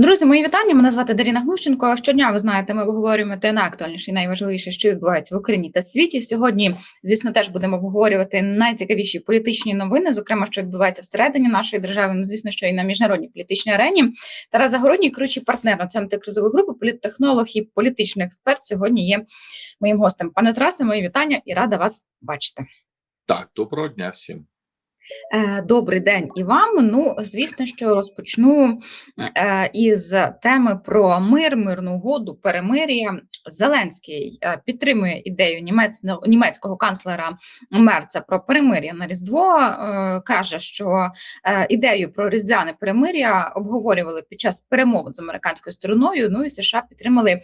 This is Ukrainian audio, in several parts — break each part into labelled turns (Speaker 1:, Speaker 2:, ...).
Speaker 1: Друзі, мої вітання. Мене звати Даріна Глущенко. Щодня ви знаєте, ми обговорюємо те найактуальніше і найважливіше, що відбувається в Україні та світі. Сьогодні, звісно, теж будемо обговорювати найцікавіші політичні новини, зокрема, що відбувається всередині нашої держави. Ну, звісно, що і на міжнародній політичній арені. Тарас Загородній, керуючий партнер національної кризової групи, політтехнолог і політичний експерт. Сьогодні є моїм гостем. Пане Тарасе, мої вітання і рада вас бачити.
Speaker 2: Так, доброго дня всім.
Speaker 1: Е, Добрий день і вам. Ну, звісно, що розпочну е, із теми про мир, мирну угоду, перемир'я. Зеленський е, підтримує ідею німецького, німецького канцлера Мерца про перемир'я на Різдво. Каже, що ідею про різдвяне перемир'я обговорювали під час перемовин з американською стороною. Ну і США підтримали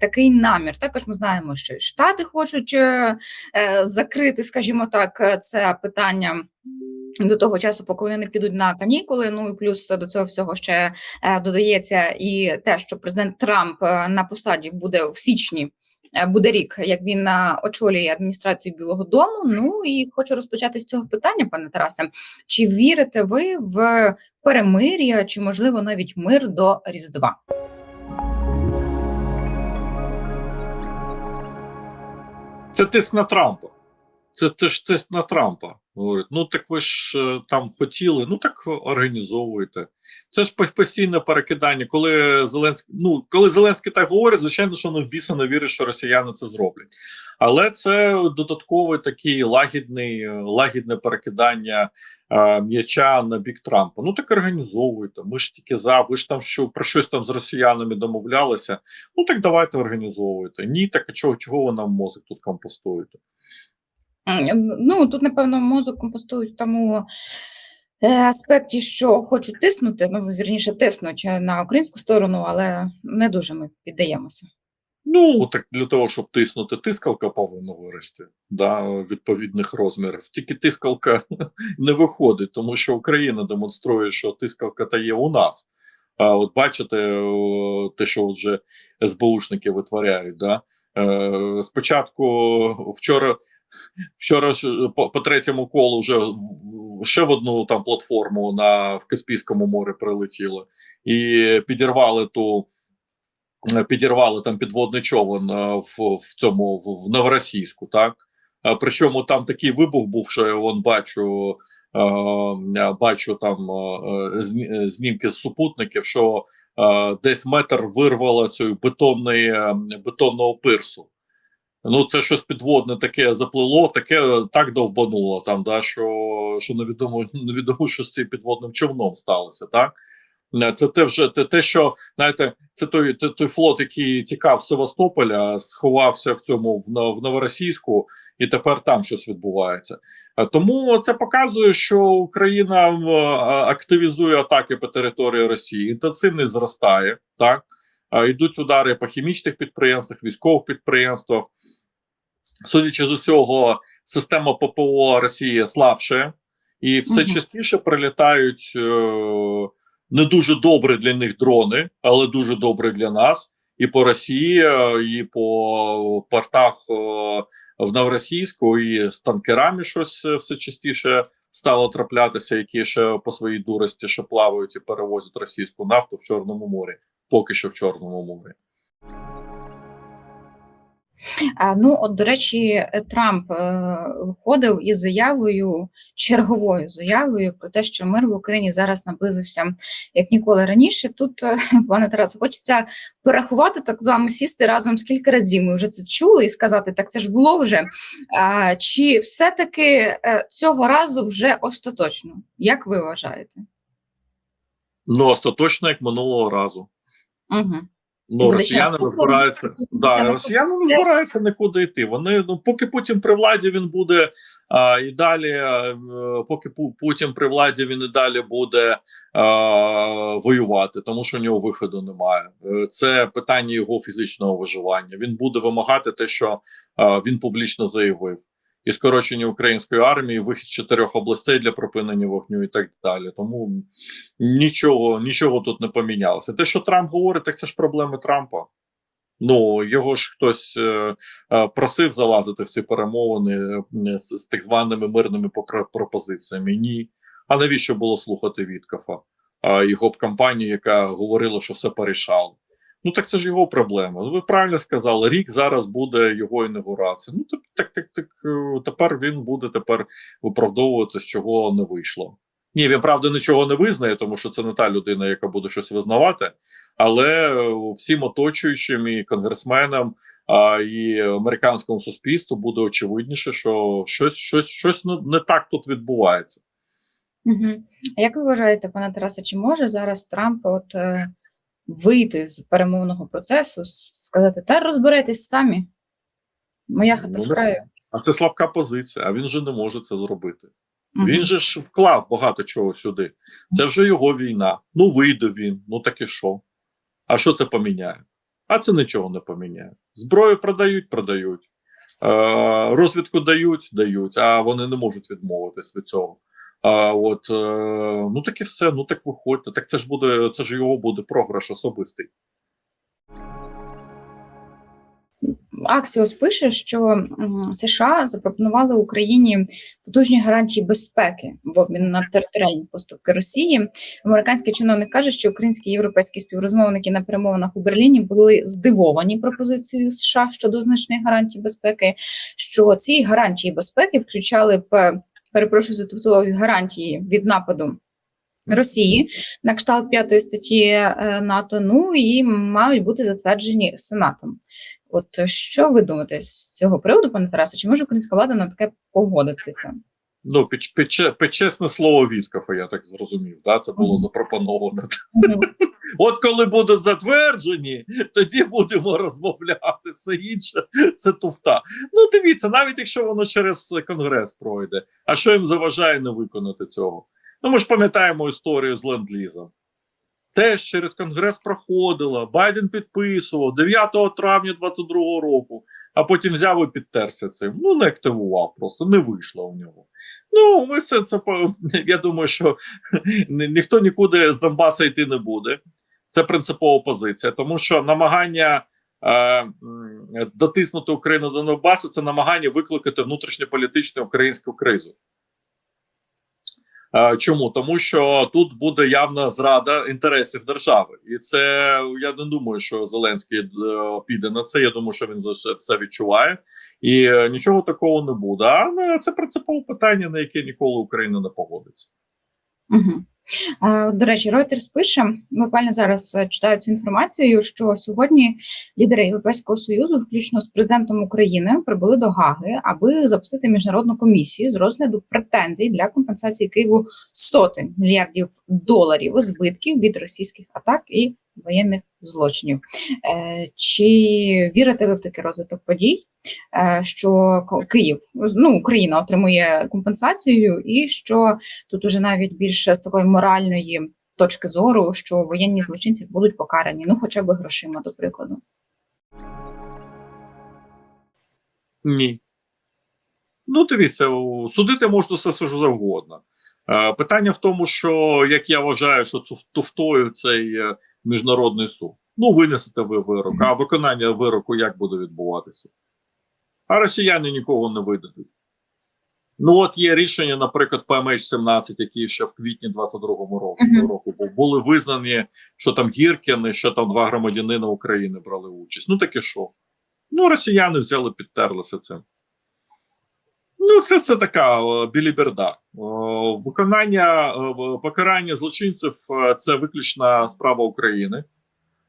Speaker 1: такий намір. Також ми знаємо, що і Штати хочуть закрити, скажімо так, це питання. До того часу, поки вони не підуть на канікули. Ну і плюс до цього всього ще е, додається і те, що президент Трамп е, на посаді буде в січні. е, Буде рік, як він очолює адміністрацію Білого Дому. Ну і хочу розпочати з цього питання, пане Тарасе. Чи вірите ви в перемир'я, чи можливо навіть мир до Різдва?
Speaker 2: Це тиск на Трампа. Це теж тиск на Трампа. Говорить, ну так ви ж е, там хотіли, ну так організовуйте. Це ж постійне перекидання. Коли Зеленський, ну коли Зеленський так говорить, звичайно, що в біса не вірить, що росіяни це зроблять. Але це додатковий такий лагідний, е, лагідне перекидання е, м'яча на бік Трампа. Ну так організовуйте. Ми ж тільки за, ви ж там що про щось там з росіянами домовлялися. Ну так давайте організовуйте. Ні, так а чого, чого ви нам мозок тут компостуєте?
Speaker 1: Ну тут напевно мозок компостують в тому е, аспекті, що хочуть тиснути. Ну вірніше тиснуть е, на українську сторону, але не дуже ми піддаємося.
Speaker 2: Ну, так для того, щоб тиснути, тискалка повинна вирости да, відповідних розмірів. Тільки тискалка не виходить, тому що Україна демонструє, що тискалка та є у нас. А от бачите, те, що вже СБУшники витворяють. Да? Е, спочатку вчора. Вчора ж по, по третьому колу вже ще в одну там платформу на в Каспійському морі прилетіло і підірвали ту е, підірвали там підводний човен е, в, в цьому в, Новоросійську, так Е, причому там такий вибух був, що я вон бачу, е, е, бачу там е, е, знімки з супутників, що е, десь метр вирвало цю бетонної е, бетонного пирсу. Ну, це щось підводне таке заплило, таке так довбануло там, да, що, що невідомо, невідомо, що з цим підводним човном сталося, так? Е, Це те вже те, те, що знаєте, це той, той, той флот, який тікав з Севастополя, сховався в цьому в, в Новоросійську, і тепер там щось відбувається. Е, Тому це показує, що Україна активізує атаки по території Росії, інтенсивність зростає. Так Е, йдуть удари по хімічних підприємствах, військових підприємствах. Судячи з усього, система ППО Росії слабше, і все частіше прилітають е, не дуже добрі для них дрони, але дуже добрі для нас. І по Росії, е, і по портах е, в Новоросійську, і з танкерами щось е, все частіше стало траплятися, які ще по своїй дурості ще плавають і перевозять російську нафту в Чорному морі, поки що в Чорному морі.
Speaker 1: Ну, от, до речі, Трамп е, виходив із заявою, черговою заявою про те, що мир в Україні зараз наблизився як ніколи раніше. Тут, е, пане Тарасе, хочеться порахувати так з вами сісти разом скільки разів. Ми вже це чули і сказати, так це ж було вже. А, чи все-таки е, цього разу вже остаточно? Як ви вважаєте?
Speaker 2: Ну, остаточно, як минулого разу.
Speaker 1: Угу.
Speaker 2: Ну, росіяни не збираються. Да, росіяни не збираються нікуди йти. Вони ну поки Путін при владі він буде а, і далі, а, поки Путін при владі він і далі буде а, воювати, тому що у нього виходу немає. Е, Це питання його фізичного виживання. Він буде вимагати те, що а, він публічно заявив. І скорочення української армії, вихід з чотирьох областей для припинення вогню і так далі. Тому нічого, нічого тут не помінялося. Те, що Трамп говорить, так це ж проблеми Трампа. Ну його ж хтось е, е, просив залазити в ці перемовини е, з, з так званими мирними пропозиціями. Ні. А навіщо було слухати Віткафа? а, і гоп-компанію, яка говорила, що все порішало. Ну так це ж його проблема. Ви правильно сказали, рік зараз буде його інаугурація. Ну так, так, так, так е, тепер він буде тепер виправдовувати, з чого не вийшло. Ні, він правда нічого не визнає, тому що це не та людина, яка буде щось визнавати. Але е, всім оточуючим і конгресменам, а і американському суспільству буде очевидніше, що щось, щось, щось не, не так тут відбувається.
Speaker 1: Угу. А як ви вважаєте, пане Тарасе, чи може зараз Трамп от е, вийти з перемовного процесу, сказати, та розберетесь самі? Моя хата
Speaker 2: Ну,
Speaker 1: з краю.
Speaker 2: А це слабка позиція, а він вже не може це зробити.
Speaker 1: Мгм.
Speaker 2: Він же ж вклав багато чого сюди. Це вже його війна. Ну, вийде він, ну так і що? А що це поміняє? А це нічого не поміняє. Зброю продають, продають. Е, розвідку дають, дають, а вони не можуть відмовитись від цього. А от е, ну так і все, ну так виходьте. Так це ж буде, це ж його буде програш особистий.
Speaker 1: Аксіос пише, що США запропонували Україні потужні гарантії безпеки в обмін на територіальні поступки Росії. Американський чиновник каже, що українські і європейські співрозмовники на перемовинах у Берліні були здивовані пропозицією США щодо значних гарантій безпеки. Що ці гарантії безпеки включали б перепрошую за тавтологію, гарантії від нападу. Росії на кшталт п'ятої статті е, НАТО, ну і мають бути затверджені Сенатом. От що ви думаєте з цього приводу, пане Тарасе? Чи може українська влада на таке погодитися?
Speaker 2: Ну, під, під, під чесне слово Віткафа, я так зрозумів. Да? Це було запропоновано. От коли будуть затверджені, тоді будемо розмовляти. Все інше це туфта. Ну, дивіться, навіть якщо воно через конгрес пройде, а що їм заважає не виконати цього? Ну, ми ж пам'ятаємо історію з ленд-лізом. Теж через конгрес проходило, Байден підписував 9 травня 22 року, а потім взяв і підтерся цим. Ну, не активував, просто не вийшло у нього. Ну, ми це, це я думаю, що ніхто нікуди з Донбаса йти не буде. Це принципова позиція, тому що намагання е, дотиснути Україну до Донбасу це намагання викликати внутрішньополітичну українську кризу. Е, Чому? Тому що тут буде явна зрада інтересів держави, і це я не думаю, що Зеленський е, піде на це. Я думаю, що він за це- відчуває, і е, нічого такого не буде. А ну, це принципове питання, на яке ніколи Україна не погодиться.
Speaker 1: Угу. Е, До речі, Reuters пише, буквально зараз е, читаю цю інформацію, що сьогодні лідери Європейського союзу, включно з президентом України, прибули до Гаги, аби запустити міжнародну комісію з розгляду претензій для компенсації Києву сотень мільярдів доларів збитків від російських атак і воєнних злочинів. Е, Чи вірите ви в такий розвиток подій? е, Що Київ ну Україна отримує компенсацію, і що тут уже навіть більше з такої моральної точки зору, що воєнні злочинці будуть покарані, ну хоча б грошима, до прикладу.
Speaker 2: Ні. Ну, дивіться, судити можна все що завгодно. Е, питання в тому, що як я вважаю, що туфтою цей міжнародний суд. Ну, винесете ви вирок, а виконання вироку як буде відбуватися? А росіяни нікого не видадуть. Ну, от є рішення, наприклад, PMH-17, які ще в квітні 22-му року,
Speaker 1: Мгм.
Speaker 2: року був, були визнані, що там Гіркін і що там два громадянина України брали участь. Ну, таке що? Ну, росіяни взяли, підтерлися цим. Ну, це все така біліберда. Виконання покарання злочинців е, це виключна справа України.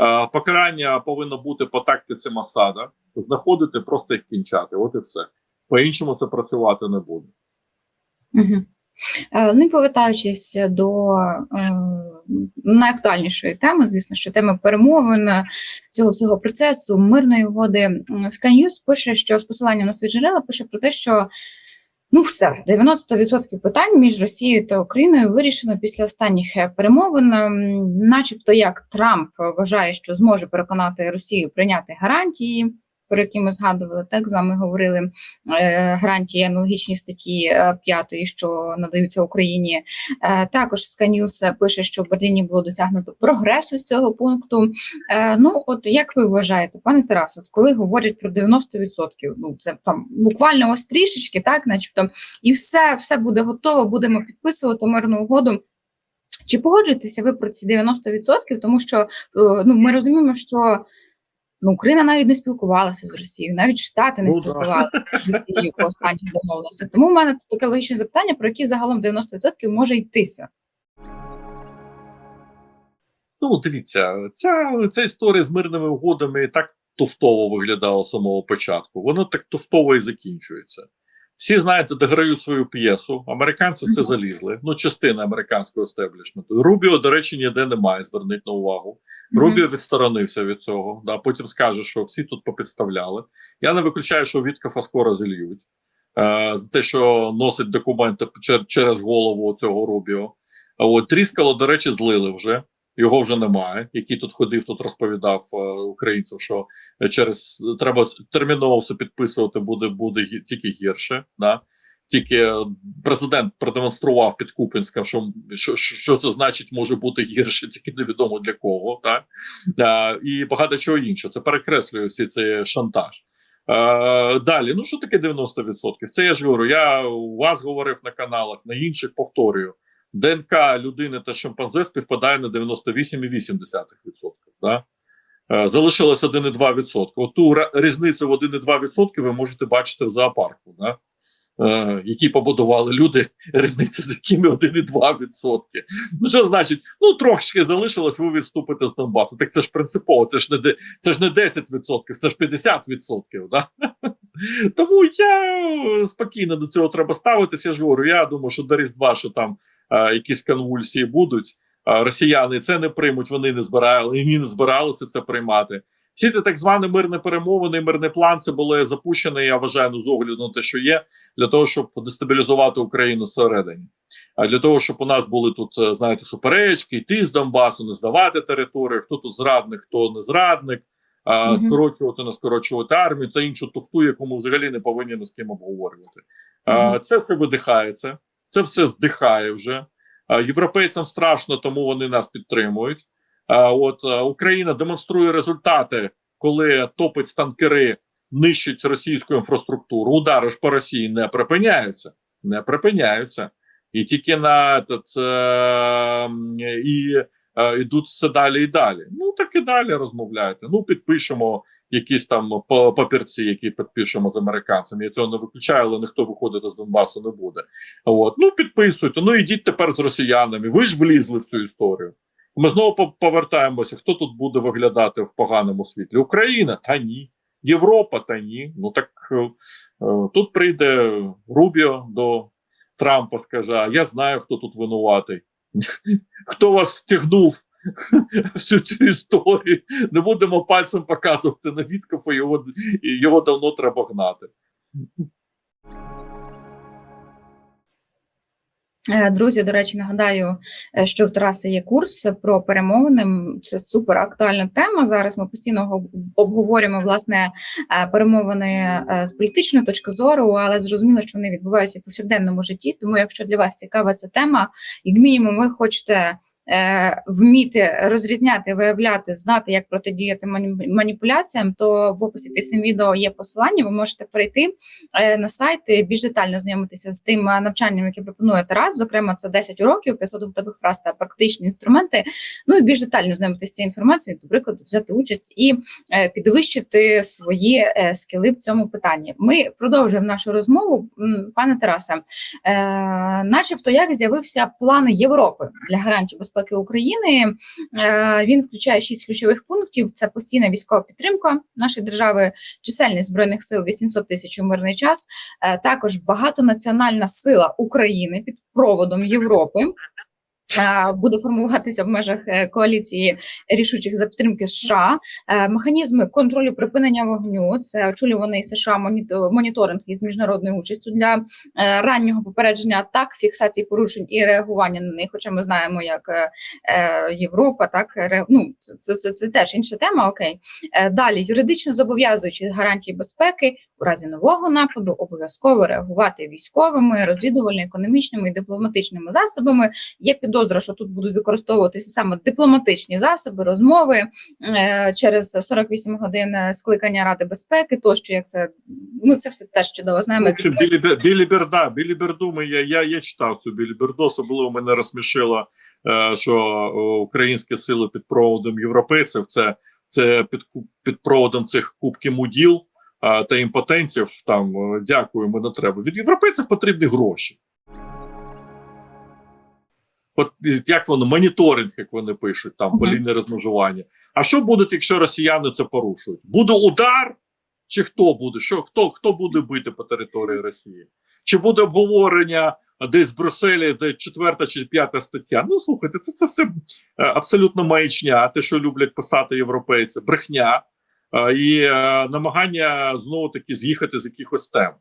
Speaker 2: Е, Покарання повинно бути по тактиці Масада, знаходити, просто їх кінчати. От і все. По-іншому це працювати не буде.
Speaker 1: Угу. Ну і повертаючись до е, найактуальнішої теми, звісно, що теми перемовин е, цього всього процесу мирної угоди News пише, що з посиланням на свої джерела пише про те, що ну все 90% питань між Росією та Україною вирішено після останніх е, перемовин, начебто як Трамп вважає, що зможе переконати Росію прийняти гарантії. Про які ми згадували, так з вами говорили е, гарантії аналогічні статті 5, що надаються Україні. Е, також News пише, що в Берліні було досягнуто прогресу з цього пункту. Е, ну, от як ви вважаєте, пане Тарас, от коли говорять про 90%, ну це там буквально ось трішечки, так, начебто, і все, все буде готово, будемо підписувати мирну угоду. Чи погоджуєтеся ви про ці 90%? Тому що е, ну, ми розуміємо, що ну, Україна навіть не спілкувалася з Росією, навіть Штати не
Speaker 2: Ну,
Speaker 1: спілкувалися з Росією по останніх домовленостях. Тому в мене таке логічне запитання, про які загалом 90% може йтися.
Speaker 2: Ну, дивіться, ця, ця історія з мирними угодами так тофтово виглядала з самого початку. Воно так тофтово і закінчується. Всі, знаєте, дограють свою п'єсу. Американці це залізли. Ну, частина американського естеблішменту. Рубіо, до речі, ніде немає, зверніть на увагу. Рубіо відсторонився від цього. Да, потім скаже, що всі тут попідставляли. Я не виключаю, що Віткафа скоро зільють. Е, за те, що носить документи через голову цього Рубіо. А от Тріскало, до речі, злили вже. Його вже немає, який тут ходив, тут розповідав е, українцям, що через треба терміново все підписувати, буде буде тільки гірше. Да? Тільки е, президент продемонстрував під Купінськом, що, що, що це значить може бути гірше, тільки невідомо для кого. Так? Е, і багато чого іншого. Це перекреслює всі цей шантаж. Е, далі, ну що таке 90%? Це я ж говорю. Я у вас говорив на каналах, на інших повторюю. ДНК людини та шимпанзе співпадає на 98,8%. Да? Е, Залишилось 1,2%. Оту різницю в 1,2% ви можете бачити в зоопарку, да? е, які побудували люди, різниця з якими 1,2%. Ну що значить? Ну трошки залишилось, ви відступите з Донбасу. Так це ж принципово, це ж не це ж не 10%, це ж 50%. Да? Тому я спокійно до цього треба ставитися. Я ж говорю, я думаю, що до Різдва, що там якісь конвульсії будуть. Росіяни це не приймуть, вони не збирали, і не збиралися це приймати. Всі ці так звані мирні перемовини, мирний план це було запущено, я вважаю, ну, з огляду на те, що є, для того, щоб дестабілізувати Україну зсередині. А для того, щоб у нас були тут, е, знаєте, суперечки, йти з Донбасу, не здавати територію, хто тут зрадник, хто не зрадник, а, скорочувати, не скорочувати армію та іншу туфту, яку ми взагалі не повинні ні з ким обговорювати. А, Це все видихається, це все здихає вже. Європейцям страшно, тому вони нас підтримують. От Україна демонструє результати, коли топить танкери, нищить російську інфраструктуру. Удари ж по Росії не припиняються, не припиняються. І тільки на этот, е, і йдуть все далі і далі. Ну так і далі розмовляйте. Ну підпишемо якісь там папірці, які підпишемо з американцями. Я цього не виключаю, але ніхто виходити з Донбасу не буде. От ну підписуйте. Ну ідіть тепер з росіянами. Ви ж влізли в цю історію. Ми знову повертаємося. Хто тут буде виглядати в поганому світлі? Україна та ні. Європа та ні. Ну так е, е, тут прийде Рубіо до Трампа, скаже: я знаю, хто тут винуватий. Хто вас втягнув всю цю, історію? Не будемо пальцем показувати на Віткофа, його, його давно треба гнати.
Speaker 1: Е, Друзі, до речі, нагадаю, е, що в Тараса є курс про перемовини. Це супер актуальна тема. Зараз ми постійно обговорюємо власне е, перемовини з політичної точки зору, але зрозуміло, що вони відбуваються в повсякденному житті. Тому, якщо для вас цікава ця тема, як мінімум, ви хочете. Е, Вміти розрізняти, виявляти, знати, як протидіяти мані- маніпуляціям, то в описі під цим відео є посилання. Ви можете перейти е, на сайт і більш детально знайомитися з тим е, навчанням, яке пропонує Тарас. Зокрема, це 10 уроків, 500 готових фраз та практичні інструменти. Ну і більш детально знайомитися з цією інформацією, до прикладу, взяти участь і підвищити свої скіли в цьому питанні. Ми продовжуємо нашу розмову, пане Тарасе. Начебто, як з'явився план Європи для гарантії безпеки України. Е, він включає шість ключових пунктів: це постійна військова підтримка нашої держави, чисельність збройних сил 800 тисяч у мирний час. Е, Також багатонаціональна сила України під проводом Європи. Е, Буде формуватися в межах е, коаліції рішучих за підтримки США. Е, Механізми контролю припинення вогню це очолюваний США моніторинг із міжнародною участю для раннього попередження атак, фіксації порушень і реагування на них. Хоча ми знаємо, як Європа, так ну це, це, це, це теж інша тема. Окей, далі юридично зобов'язуючи гарантії безпеки у разі нового нападу, обов'язково реагувати військовими, розвідувально-економічними і дипломатичними засобами. Є підозра, що тут будуть використовуватися саме дипломатичні засоби, розмови е, через 48 годин е, скликання Ради безпеки, тощо як це ну це все теж чудово знаємо. Як
Speaker 2: Білі, Білі Берда, Білі Берду, ми, я, я, я читав цю Білі Берду, особливо мене розсмішила е, що українські сили під проводом європейців це, це під, під проводом цих кубків муділ та імпотенців. Там е, дякуємо, не треба. Від європейців потрібні гроші. От як воно, моніторинг, як вони пишуть, там по
Speaker 1: Мгм.
Speaker 2: лінії розмежування. А що буде, якщо росіяни це порушують? Буде удар, чи хто буде? Що хто, хто буде бити по території Росії? Чи буде обговорення десь в Брюсселі, де четверта чи п'ята стаття? Ну слухайте, це, це все е, абсолютно маячня, те, що люблять писати європейці, брехня е, і е, намагання знову таки з'їхати з якихось тем.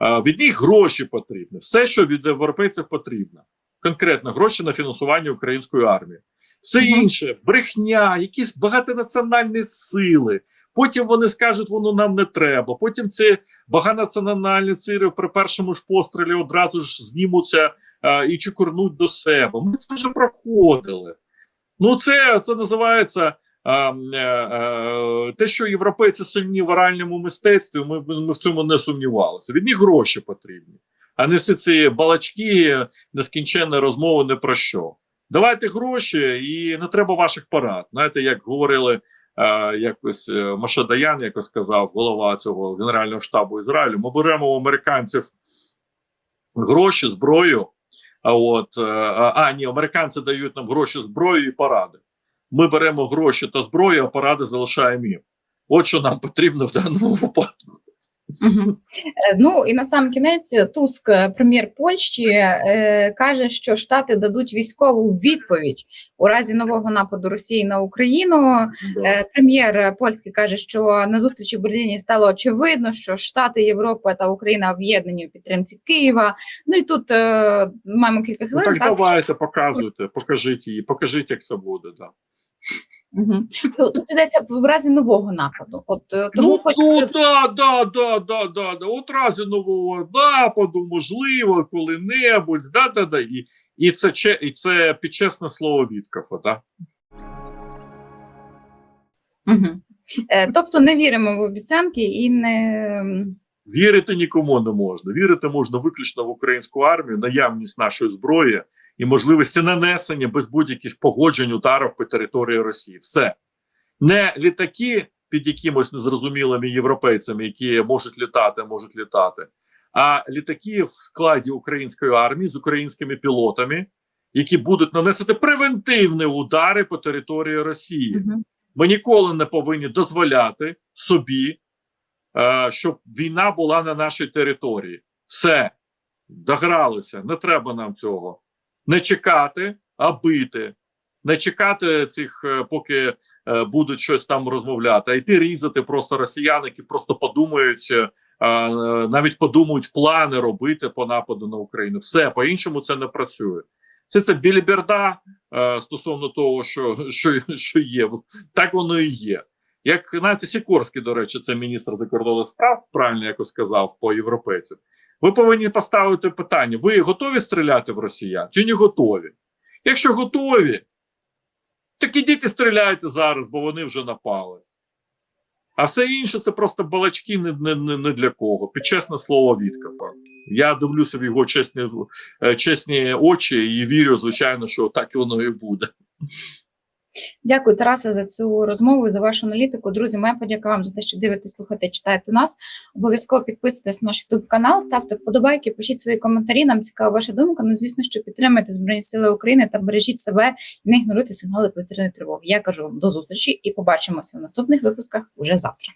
Speaker 2: Від них гроші потрібні. Все, що від європейців потрібно. Конкретно гроші на фінансування української армії. Все інше, брехня, якісь багатонаціональні сили. Потім вони скажуть, воно нам не треба. Потім ці багатонаціональні сили при першому ж пострілі одразу ж знімуться е, і чукурнуть до себе. Ми це вже проходили. Ну, це, це називається те, що європейці сильні в оральному мистецтві. Ми, ми в цьому не сумнівалися. Від них гроші потрібні, а не всі ці балачки, нескінченні розмови не про що. Давайте гроші, і не треба ваших парад. Знаєте, як говорили е, якось е, Маша Даян, якось сказав голова цього Генерального штабу Ізраїлю. Ми беремо у американців гроші, зброю. А от е, а ні, американці дають нам гроші, зброю і паради. Ми беремо гроші та зброю, а паради залишаємо їм. От що нам потрібно в даному випадку.
Speaker 1: Е, Ну і на сам кінець Туск, е, прем'єр Польщі, е, каже, що Штати дадуть військову відповідь у разі нового нападу Росії на Україну. Е, Прем'єр польський каже, що на зустрічі в Берліні стало очевидно, що Штати, Європа та Україна об'єднані у підтримці Києва. Ну і тут е, маємо кілька
Speaker 2: Ну,
Speaker 1: хвилин.
Speaker 2: так
Speaker 1: так?
Speaker 2: давайте, показуйте, покажіть її, покажіть, як це буде. Да.
Speaker 1: Мгм. Тут, тут йдеться в разі нового нападу. От е, тому
Speaker 2: ну,
Speaker 1: хочу
Speaker 2: ну да, да, да, да, да, да. От разі нового нападу, можливо, коли-небудь, да, да, да. І, і, це, і це підчесне слово Віткафа, да?
Speaker 1: Мгм. Е, тобто не віримо в обіцянки і не
Speaker 2: Вірити нікому не можна. Вірити можна виключно в українську армію, наявність нашої зброї і можливості нанесення без будь-яких погоджень ударів по території Росії. Все не літаки під якимось незрозумілими європейцями, які можуть літати, можуть літати, а літаки в складі української армії з українськими пілотами, які будуть наносити превентивні удари по території Росії. Ми ніколи не повинні дозволяти собі, е, щоб війна була на нашій території. Все, догралися, не треба нам цього. Не чекати, а бити. Не чекати цих, е, поки е, будуть щось там розмовляти, а йти різати просто росіян, які просто подумають, е, навіть подумають плани робити по нападу на Україну. Все по-іншому це не працює. Це це біліберда е, стосовно того, що, що, що є. Так воно і є. Як знаєте, Сікорський, до речі, це міністр закордонних справ, правильно якось сказав по європейцям. Ви повинні поставити питання: ви готові стріляти в росіян чи не готові? Якщо готові, так ідіть і стріляйте зараз, бо вони вже напали. А все інше це просто балачки не, не, не, не для кого. Підчесне слово Віткафа. Я дивлюся в його чесні, е, чесні очі і вірю, звичайно, що так воно і буде.
Speaker 1: Дякую, Тарасе, за цю розмову і за вашу аналітику. Друзі, моя подяка вам за те, що дивитесь, слухаєте, читаєте нас. Обов'язково підписуйтесь на наш YouTube канал, ставте вподобайки, пишіть свої коментарі. Нам цікава ваша думка. Ну, звісно, що підтримуйте Збройні Сили України та бережіть себе і не ігноруйте сигнали повітряної тривоги. Я кажу вам до зустрічі і побачимося в наступних випусках уже завтра.